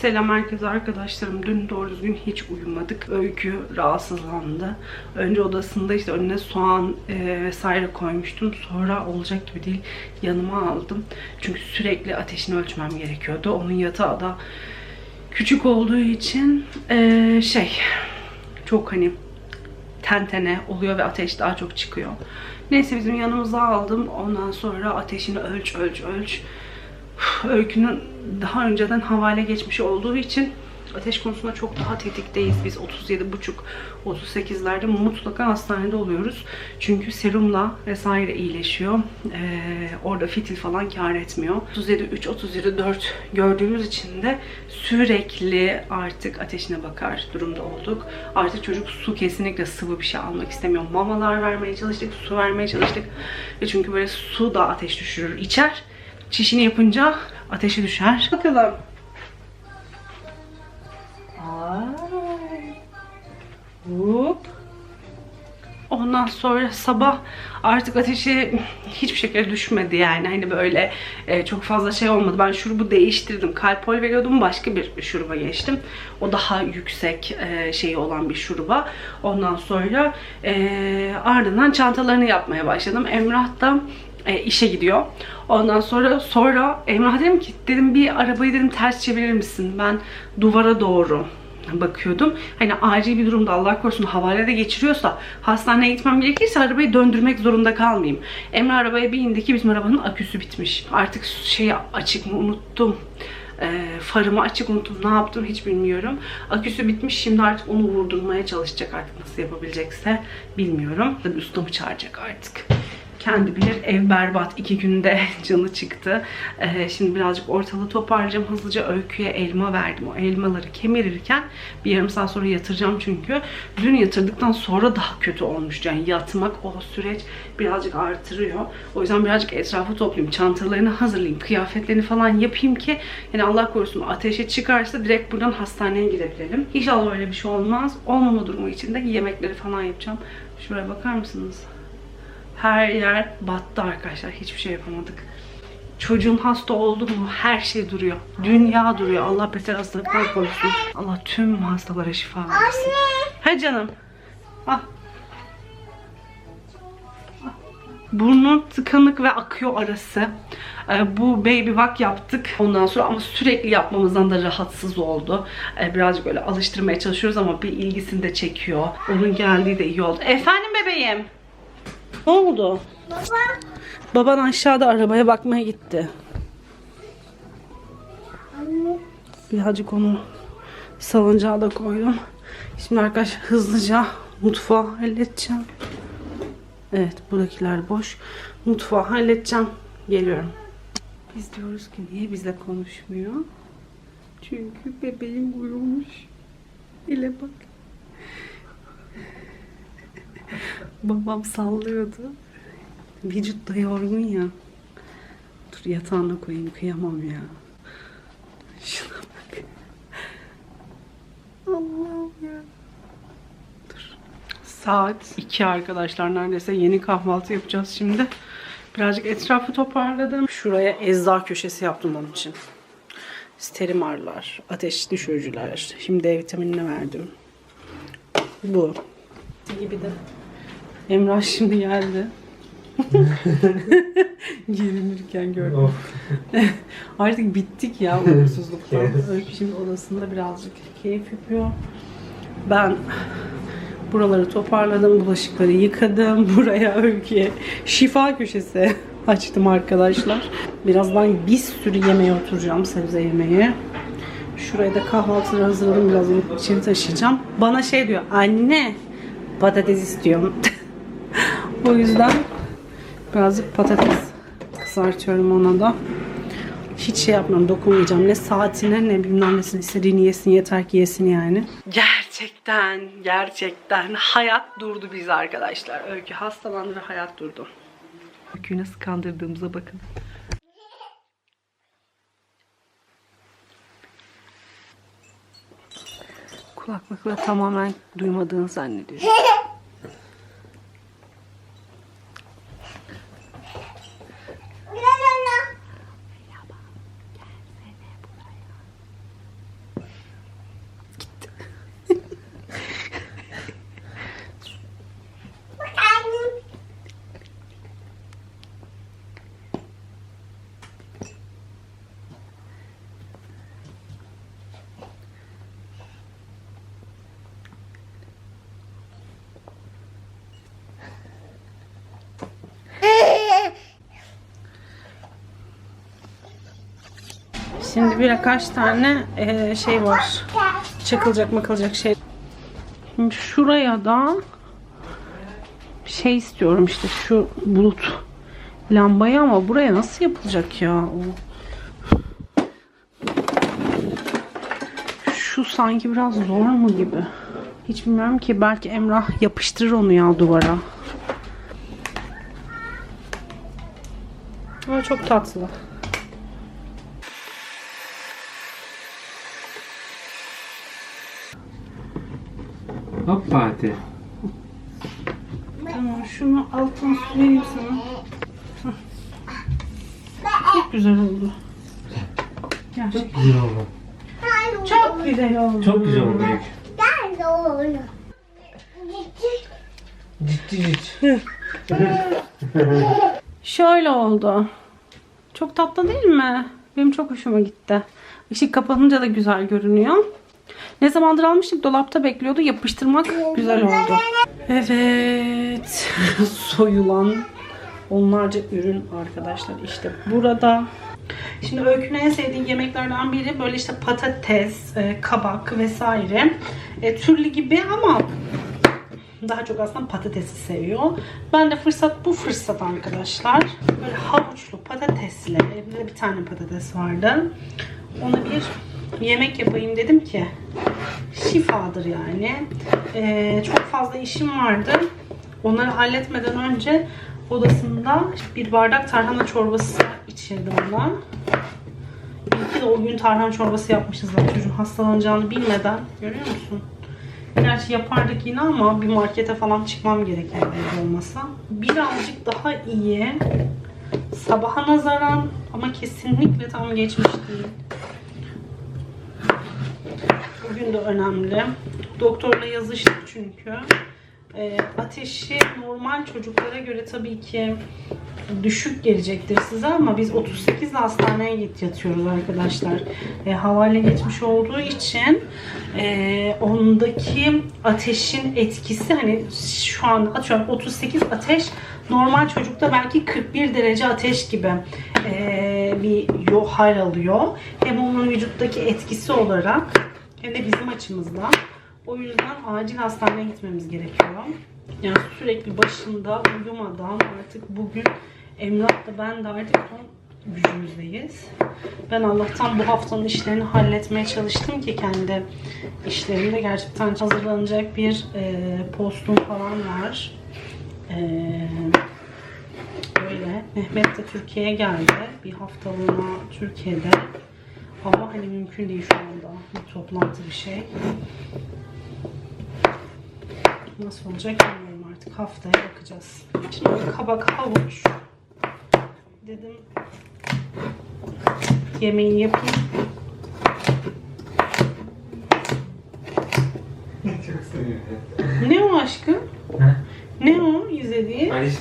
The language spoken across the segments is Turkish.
Selam herkese arkadaşlarım. Dün doğru düzgün hiç uyumadık. Öykü rahatsızlandı. Önce odasında işte önüne soğan e, vesaire koymuştum. Sonra olacak gibi değil yanıma aldım. Çünkü sürekli ateşini ölçmem gerekiyordu. Onun yatağı da küçük olduğu için e, şey çok hani tentene oluyor ve ateş daha çok çıkıyor. Neyse bizim yanımıza aldım. Ondan sonra ateşini ölç ölç ölç. Öykünün daha önceden havale geçmiş olduğu için ateş konusunda çok daha tetikteyiz. Biz 37,5 38'lerde mutlaka hastanede oluyoruz. Çünkü serumla vesaire iyileşiyor. Ee, orada fitil falan kar etmiyor. 37,3 37,4 gördüğümüz için de sürekli artık ateşine bakar durumda olduk. Artık çocuk su kesinlikle sıvı bir şey almak istemiyor. Mamalar vermeye çalıştık, su vermeye çalıştık. Ve çünkü böyle su da ateş düşürür. İçer. Çişini yapınca ateşi düşer. Bakalım. Ay. Hop. Ondan sonra sabah artık ateşi hiçbir şekilde düşmedi yani. Hani böyle e, çok fazla şey olmadı. Ben şurubu değiştirdim. Kalpol veriyordum. Başka bir şuruba geçtim. O daha yüksek e, şeyi olan bir şuruba. Ondan sonra e, ardından çantalarını yapmaya başladım. Emrah da e, işe gidiyor. Ondan sonra sonra Emrah dedim ki dedim bir arabayı dedim ters çevirir misin? Ben duvara doğru bakıyordum. Hani acil bir durumda Allah korusun havalede geçiriyorsa hastaneye gitmem gerekirse arabayı döndürmek zorunda kalmayayım. Emre arabaya bir ki bizim arabanın aküsü bitmiş. Artık şeyi açık mı unuttum. E, farımı açık unuttum. Ne yaptım hiç bilmiyorum. Aküsü bitmiş. Şimdi artık onu vurdurmaya çalışacak artık nasıl yapabilecekse bilmiyorum. Tabii ustamı çağıracak artık kendi bilir ev berbat iki günde canı çıktı. Ee, şimdi birazcık ortalığı toparlayacağım. Hızlıca öyküye elma verdim. O elmaları kemirirken bir yarım saat sonra yatıracağım çünkü. Dün yatırdıktan sonra daha kötü olmuş. Yani yatmak o süreç birazcık artırıyor. O yüzden birazcık etrafı toplayayım. Çantalarını hazırlayayım. Kıyafetlerini falan yapayım ki yani Allah korusun ateşe çıkarsa direkt buradan hastaneye gidebilelim. İnşallah öyle bir şey olmaz. Olmama durumu için de yemekleri falan yapacağım. Şuraya bakar mısınız? Her yer battı arkadaşlar. Hiçbir şey yapamadık. Çocuğun hasta oldu mu her şey duruyor. Dünya duruyor. Allah beter hastalıktan korusun. Allah tüm hastalara şifa versin. He canım. Ah. Burnun tıkanık ve akıyor arası. Ee, bu baby walk yaptık. Ondan sonra ama sürekli yapmamızdan da rahatsız oldu. Ee, birazcık böyle alıştırmaya çalışıyoruz ama bir ilgisini de çekiyor. Onun geldiği de iyi oldu. Efendim bebeğim. Ne oldu? Baba. Baban aşağıda arabaya bakmaya gitti. Anne. Birazcık onu salıncağa da koydum. Şimdi arkadaşlar hızlıca mutfağı halledeceğim. Evet buradakiler boş. Mutfağı halledeceğim. Geliyorum. Biz diyoruz ki niye bizle konuşmuyor? Çünkü bebeğim uyumuş. İle bak. Babam sallıyordu. Vücut da yorgun ya. Dur yatağına koyayım kıyamam ya. Şuna bak. Allah'ım ya. Dur. Saat 2 arkadaşlar neredeyse yeni kahvaltı yapacağız şimdi. Birazcık etrafı toparladım. Şuraya ecza köşesi yaptım onun için. Sterimarlar, ateş düşürücüler. Şimdi D vitaminini verdim. Bu. Gibi de. Emrah şimdi geldi. Gelinirken gördüm. Artık bittik ya umutsuzluktan. Öykü şimdi odasında birazcık keyif yapıyor. Ben buraları toparladım, bulaşıkları yıkadım. Buraya öyküye şifa köşesi açtım arkadaşlar. Birazdan bir sürü yemeğe oturacağım, sebze yemeğe. Şuraya da kahvaltıları hazırladım, biraz içeri taşıyacağım. Bana şey diyor, anne patates istiyorum. O yüzden birazcık patates kızartıyorum ona da. Hiç şey yapmıyorum, dokunmayacağım. Ne saatine ne bilmem nesini istediğini yesin yeter ki yesin yani. Gerçekten, gerçekten hayat durdu biz arkadaşlar. Öykü hastalandı ve hayat durdu. Öyküyü nasıl kandırdığımıza bakın. Kulaklıkla tamamen duymadığını zannediyor. Şimdi birkaç tane e, şey var. Çakılacak makılacak şey. Şimdi şuraya da şey istiyorum işte şu bulut lambayı ama buraya nasıl yapılacak ya? Şu sanki biraz zor mu gibi. Hiç bilmiyorum ki belki Emrah yapıştırır onu ya duvara. Ama çok tatlı. Hop Fatih. Tamam şunu altına süreyim sana. Çok güzel oldu. Gerçekten. Güzel oldu. Çok güzel oldu. Çok güzel oldu. Ciddi ciddi. Şöyle oldu. Çok tatlı değil mi? Benim çok hoşuma gitti. Işık kapanınca da güzel görünüyor. Ne zamandır almıştık dolapta bekliyordu. Yapıştırmak güzel oldu. Evet. Soyulan onlarca ürün arkadaşlar. İşte burada. Şimdi Öykü'nün en sevdiği yemeklerden biri böyle işte patates, e, kabak vesaire. E, türlü gibi ama daha çok aslında patatesi seviyor. Ben de fırsat bu fırsat arkadaşlar. Böyle havuçlu patatesli. Elimde bir tane patates vardı. Ona bir yemek yapayım dedim ki şifadır yani. Ee, çok fazla işim vardı. Onları halletmeden önce odasında bir bardak tarhana çorbası içirdim ona. İyi de o gün tarhana çorbası yapmışız zaten çocuğun hastalanacağını bilmeden. Görüyor musun? Gerçi yapardık yine ama bir markete falan çıkmam gerekirdi evde olmasa. Birazcık daha iyi. Sabaha nazaran ama kesinlikle tam geçmiş değil. Bugün de önemli. Doktorla yazıştık çünkü. Ee, ateşi normal çocuklara göre tabii ki düşük gelecektir size ama biz 38 hastaneye git yatıyoruz arkadaşlar. E, havale geçmiş olduğu için e, ondaki ateşin etkisi hani şu an atıyorum 38 ateş normal çocukta belki 41 derece ateş gibi e, bir hal alıyor. Hem onun vücuttaki etkisi olarak hem de bizim açımızdan. O yüzden acil hastaneye gitmemiz gerekiyor. Yani sürekli başında uyumadan artık bugün Emrah da ben de artık son gücümüzdeyiz. Ben Allah'tan bu haftanın işlerini halletmeye çalıştım ki kendi işlerimde gerçekten hazırlanacak bir e, postum falan var. E, böyle Mehmet de Türkiye'ye geldi. Bir haftalığına Türkiye'de. Ama hani mümkün değil şu anda. Bir toplantı bir şey. Nasıl olacak bilmiyorum artık. Haftaya bakacağız. Şimdi kabak havuç. Dedim yemeği yapayım. Çok seviyorum. Ne o aşkım? Ha? Ne o izlediği? Alice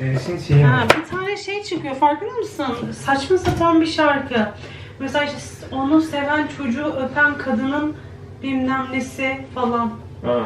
Deniz'in şeyi Ha, bir tane şey çıkıyor farkında mısın? Saçma sapan bir şarkı. Mesela işte onu seven çocuğu öpen kadının bilmem nesi falan. Hı?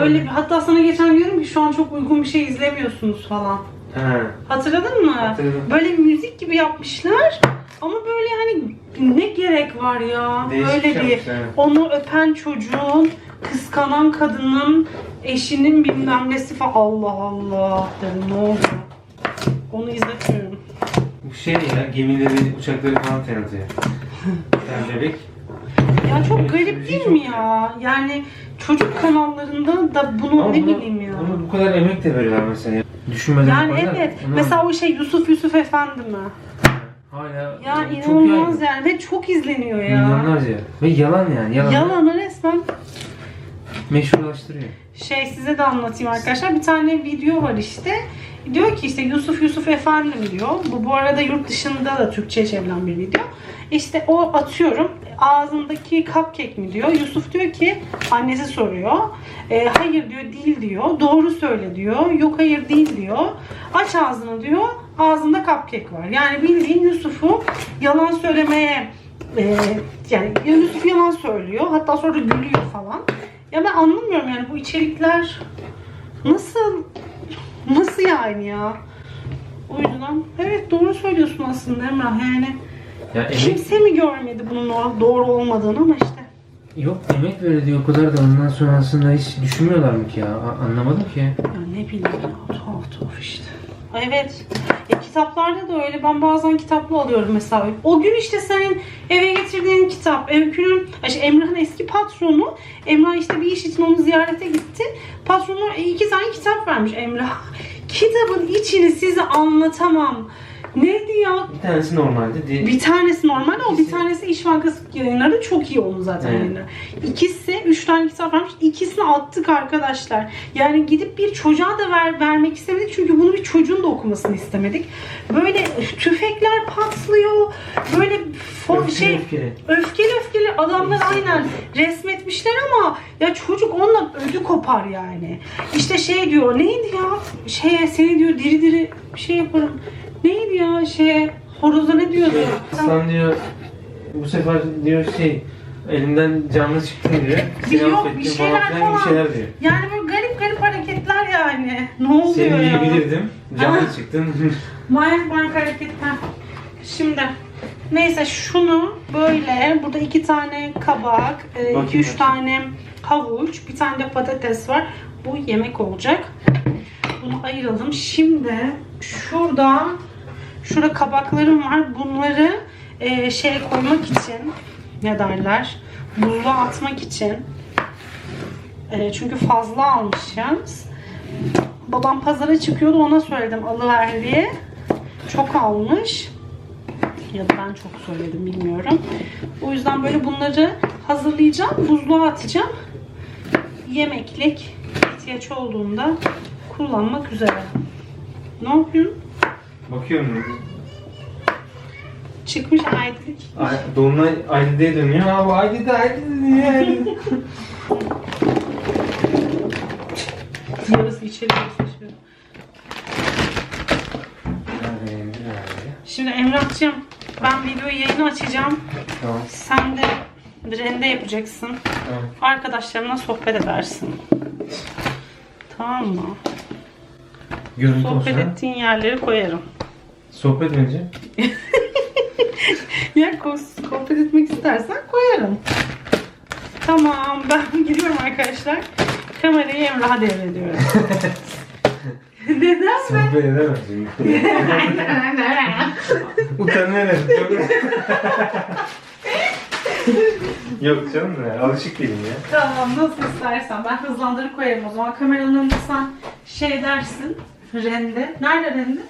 Öyle bir, hatta sana geçen diyorum ki şu an çok uygun bir şey izlemiyorsunuz falan. Ha. Hatırladın mı? Hatırladım. Böyle müzik gibi yapmışlar. Ama böyle hani ne gerek var ya? Değişik böyle bir yapmışlar, onu öpen çocuğun, kıskanan kadının, eşinin bilmem nesi falan. Allah Allah dedim ne oldu? Onu izletiyorum. Şey ya gemileri, uçakları falan tanıtıyor. Sen bebek. Ya çok garip değil mi ya? Yani çocuk kanallarında da bunu Ama ne bunu- bileyim ya. Bunu bu kadar emek de veriyorlar mesela. Düşünmeden Yani yaparlar. evet. Onu- Mesela o şey Yusuf Yusuf Efendi mi? Hala Ya çok inanılmaz yaygın. yani ve çok izleniyor ya. Milyonlarca. Ve yalan yani. Yalan. Yalanı resmen Meşrulaştırıyor. şey size de anlatayım arkadaşlar. Bir tane video var işte. Diyor ki işte Yusuf Yusuf efendim diyor. Bu bu arada yurt dışında da Türkçe'ye çevrilen bir video. İşte o atıyorum ağzındaki cupcake mi diyor. Yusuf diyor ki annesi soruyor. E, hayır diyor değil diyor. Doğru söyle diyor. Yok hayır değil diyor. Aç ağzını diyor. Ağzında cupcake var. Yani bildiğin Yusuf'u yalan söylemeye e, yani Yusuf yalan söylüyor. Hatta sonra gülüyor falan. Ya ben anlamıyorum yani bu içerikler nasıl nasıl yani ya? O yüzden evet doğru söylüyorsun aslında Emrah yani Ya emek Kimse mi görmedi bunun o- doğru olmadığını ama işte. yok emek veriliyor o kadar da ondan sonra aslında hiç düşünmüyorlar mı ki ya? A- anlamadım ki. Ya ne bileyim ya tuhaf tuhaf işte. Evet. E, kitaplarda da öyle. Ben bazen kitaplı alıyorum mesela. O gün işte senin eve getirdiğin kitap. Öykünün, şey, Emrah'ın eski patronu. Emrah işte bir iş için onu ziyarete gitti. Patronu e, iki tane kitap vermiş Emrah. Kitabın içini size anlatamam. Neydi ya? Bir tanesi normalde. Diye... Bir tanesi normal ama bir tanesi İş Bankası yayınları çok iyi onun zaten Evet. yayınları. İkisi, üç tane kitap vermiş. İkisini attık arkadaşlar. Yani gidip bir çocuğa da ver, vermek istemedik. Çünkü bunu bir çocuğun da okumasını istemedik. Böyle tüfekler patlıyor. Böyle fo- Öfkeli şey öfkeli. öfkeli öfkeli adamlar aynen resmetmişler ama ya çocuk onunla ödü kopar yani. İşte şey diyor neydi ya? Şeye seni diyor diri diri bir şey yaparım. Neydi ya şeye horoza ne diyordu? Şey, Aslan diyor bu sefer diyor şey elimden canlı çıktın diyor. Bir yok, bir şeyler falan filan falan. bir şeyler diyor. Yani böyle garip garip hareketler yani. Ne oluyor Seni ya? yiyebilirdim. Canlı Ha. çıktın. Manyak manyak hareketler. Şimdi neyse şunu böyle burada iki tane kabak, e, iki üç ben. tane havuç, bir tane de patates var. Bu yemek olacak. Bunu ayıralım. Şimdi şurada şurada kabaklarım var. Bunları e, şeye koymak için ne derler? Buzluğa atmak için. E, çünkü fazla almışız. Babam pazara çıkıyordu ona söyledim alıver diye. Çok almış. Ya da ben çok söyledim bilmiyorum. O yüzden böyle bunları hazırlayacağım. Buzluğa atacağım. Yemeklik ihtiyaç olduğunda kullanmak üzere. Ne yapıyorsun? Bakıyorum. Çıkmış aydınlık. Ay, Dolunay Aylı'ya dönüyor. Aa bu Aylı'da Aylı'da diyor. Aylı'da. Yarısı içeri nerede? Şimdi Emrah'cığım ben video yayını açacağım. Tamam. Sen de rende yapacaksın. Tamam. Arkadaşlarımla sohbet edersin. Tamam mı? Görüntü Sohbet olsa. ettiğin yerleri koyarım. Sohbet edeceğim? Ya sohbet etmek istersen koyarım. Tamam ben gidiyorum arkadaşlar. Kamerayı Emrah'a devrediyorum. Neden ben? Sohbet edemem şimdi. Utanıyorum. Yok canım ya. Alışık değilim ya. tamam nasıl istersen ben hızlandırıp koyarım o zaman. Kameranın önünde sen şey dersin. Rende. Nerede rende?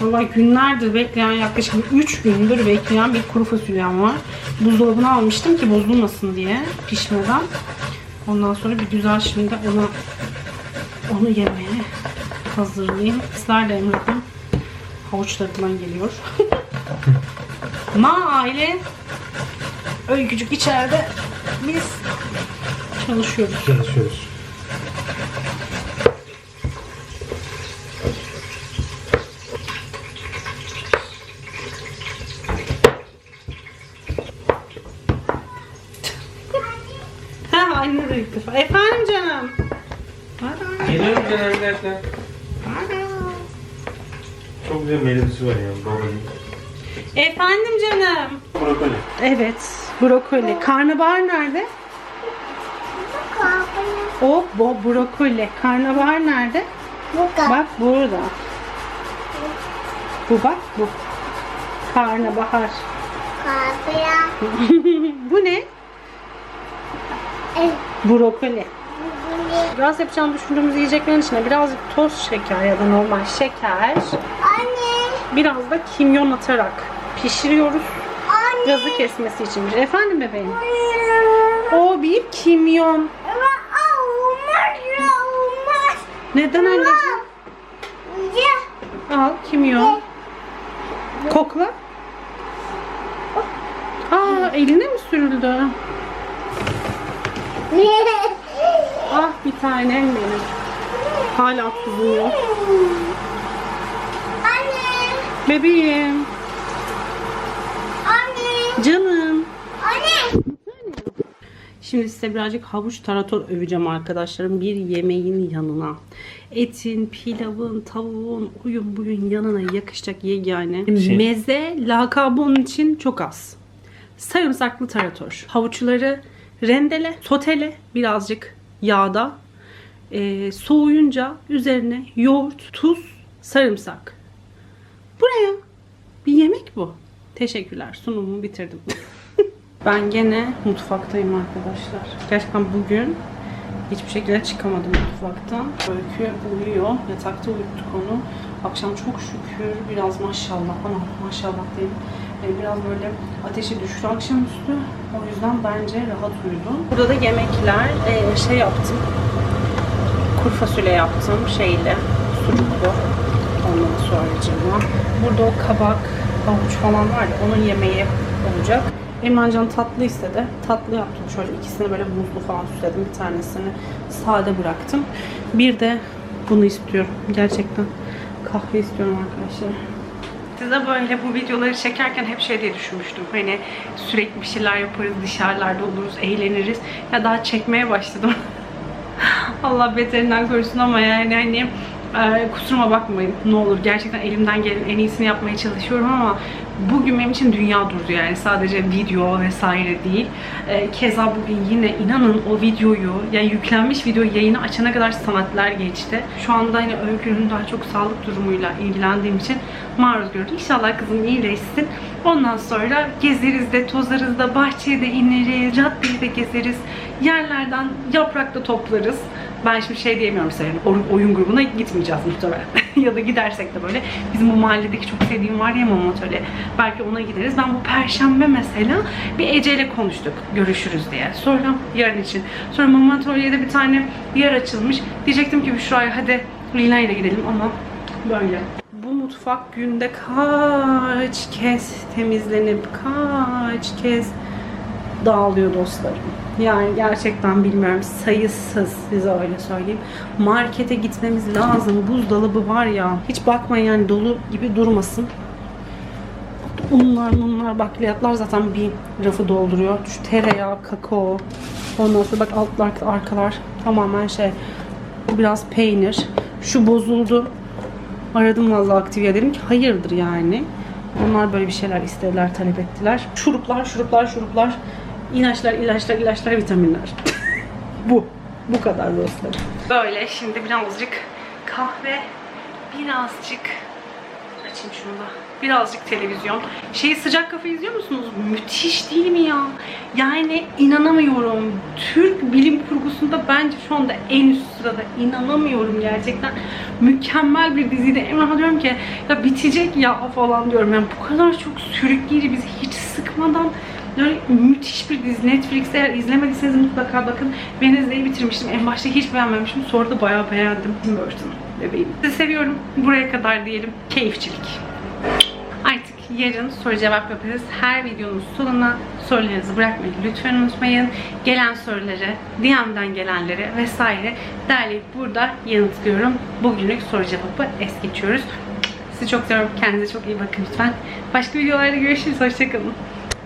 Valla günlerdir bekleyen yaklaşık 3 gündür bekleyen bir kuru fasulyem var. Buzdolabına almıştım ki bozulmasın diye pişmeden. Ondan sonra bir güzel şimdi onu onu yemeye hazırlayayım. Sizler de Emre'den havuçlarından geliyor. Ma aile öykücük içeride biz çalışıyoruz. Çalışıyoruz. Ha anne de ilk defa. Efendim canım. Geliyorum canım bir bye. Çok güzel meyvesi var ya babacığım. Efendim canım. Brokoli. Evet. Brokoli. Karnabahar nerede? O bo brokoli. Karnabahar nerede? Bak burada. Bu bak bu. Karnabahar. bu ne? Brokoli. Biraz yapacağını düşündüğümüz yiyeceklerin içine birazcık toz şeker ya da normal şeker. Biraz da kimyon atarak pişiriyoruz. Gazı kesmesi için. Efendim bebeğim? O bir kimyon. Neden anneciğim? Al kimyon. Kokla. Aa eline mi sürüldü? Ah bir tanem benim. Hala tuzum yok. Bebeğim. Canım. Şimdi size birazcık havuç tarator öveceğim arkadaşlarım bir yemeğin yanına. Etin, pilavın, tavuğun, oyun bugün yanına yakışacak yegane. Şey- Meze lakabı onun için çok az. Sarımsaklı tarator. Havuçları rendele, sotele birazcık yağda. Ee, soğuyunca üzerine yoğurt, tuz, sarımsak. Buraya bir yemek bu. Teşekkürler. Sunumumu bitirdim. ben gene mutfaktayım arkadaşlar. Gerçekten bugün hiçbir şekilde çıkamadım mutfaktan. Öykü uyuyor. Yatakta uyuttuk onu. Akşam çok şükür biraz maşallah ama maşallah değil. e, Biraz böyle ateşi düştü akşamüstü. O yüzden bence rahat uyudu. Burada da yemekler e, şey yaptım. Kuru fasulye yaptım şeyle sucuklu. Ondan sonra Burada o kabak, havuç falan var ya onun yemeği olacak. Emran Can tatlı istedi. Tatlı yaptım şöyle ikisini böyle muzlu falan süsledim. Bir tanesini sade bıraktım. Bir de bunu istiyorum. Gerçekten kahve istiyorum arkadaşlar. Size böyle bu videoları çekerken hep şey diye düşünmüştüm. Hani sürekli bir şeyler yaparız, dışarılarda oluruz, eğleniriz. Ya daha çekmeye başladım. Allah beterinden korusun ama yani hani e, kusuruma bakmayın ne olur. Gerçekten elimden gelen en iyisini yapmaya çalışıyorum ama bugün benim için dünya durdu yani sadece video vesaire değil. E, keza bugün yine inanın o videoyu yani yüklenmiş video yayını açana kadar saatler geçti. Şu anda hani öykünün daha çok sağlık durumuyla ilgilendiğim için maruz gördüm. İnşallah kızım iyileşsin. Ondan sonra gezeriz de tozarız da bahçeye de ineriz, caddeyi de gezeriz. Yerlerden yaprak da toplarız. Ben şimdi şey diyemiyorum size, yani oy- oyun grubuna gitmeyeceğiz muhtemelen. ya da gidersek de böyle bizim bu mahalledeki çok sevdiğim var ya mama atölye. Belki ona gideriz. Ben bu perşembe mesela bir Ece ile konuştuk. Görüşürüz diye. Sonra yarın için. Sonra mama atölyede bir tane yer açılmış. Diyecektim ki Büşra'ya hadi Lina ile gidelim ama böyle. Bu mutfak günde kaç kez temizlenip kaç kez dağılıyor dostlarım. Yani gerçekten bilmiyorum sayısız size öyle söyleyeyim. Markete gitmemiz lazım. Buzdolabı var ya. Hiç bakmayın yani dolu gibi durmasın. Unlar, munlar, bakliyatlar zaten bir rafı dolduruyor. Şu tereyağı, kakao. Ondan sonra bak altlar, arkalar tamamen şey. Biraz peynir. Şu bozuldu. Aradım vallahi aktive dedim ki hayırdır yani. Onlar böyle bir şeyler istediler, talep ettiler. Şuruplar, şuruplar, şuruplar. İlaçlar, ilaçlar, ilaçlar, vitaminler. Bu. Bu kadar dostlarım. Böyle şimdi birazcık kahve, birazcık açayım şunu da. Birazcık televizyon. Şeyi sıcak kafe izliyor musunuz? Müthiş değil mi ya? Yani inanamıyorum. Türk bilim kurgusunda bence şu anda en üst sırada. İnanamıyorum gerçekten. Mükemmel bir diziydi. Emrah'a diyorum ki ya bitecek ya falan diyorum. Yani bu kadar çok sürükleyici bizi hiç sıkmadan müthiş bir dizi. Netflix eğer izlemediyseniz mutlaka bakın. Venizde'yi bitirmiştim. En başta hiç beğenmemiştim. Sonra da bayağı beğendim. Tim Burton bebeğim. Sizi seviyorum. Buraya kadar diyelim. Keyifçilik. Artık yarın soru cevap yapacağız. Her videonun sonuna sorularınızı bırakmayı lütfen unutmayın. Gelen soruları, DM'den gelenleri vesaire derleyip burada yanıtlıyorum. Bugünlük soru cevabı es geçiyoruz. Sizi çok seviyorum. Kendinize çok iyi bakın lütfen. Başka videolarda görüşürüz. Hoşçakalın.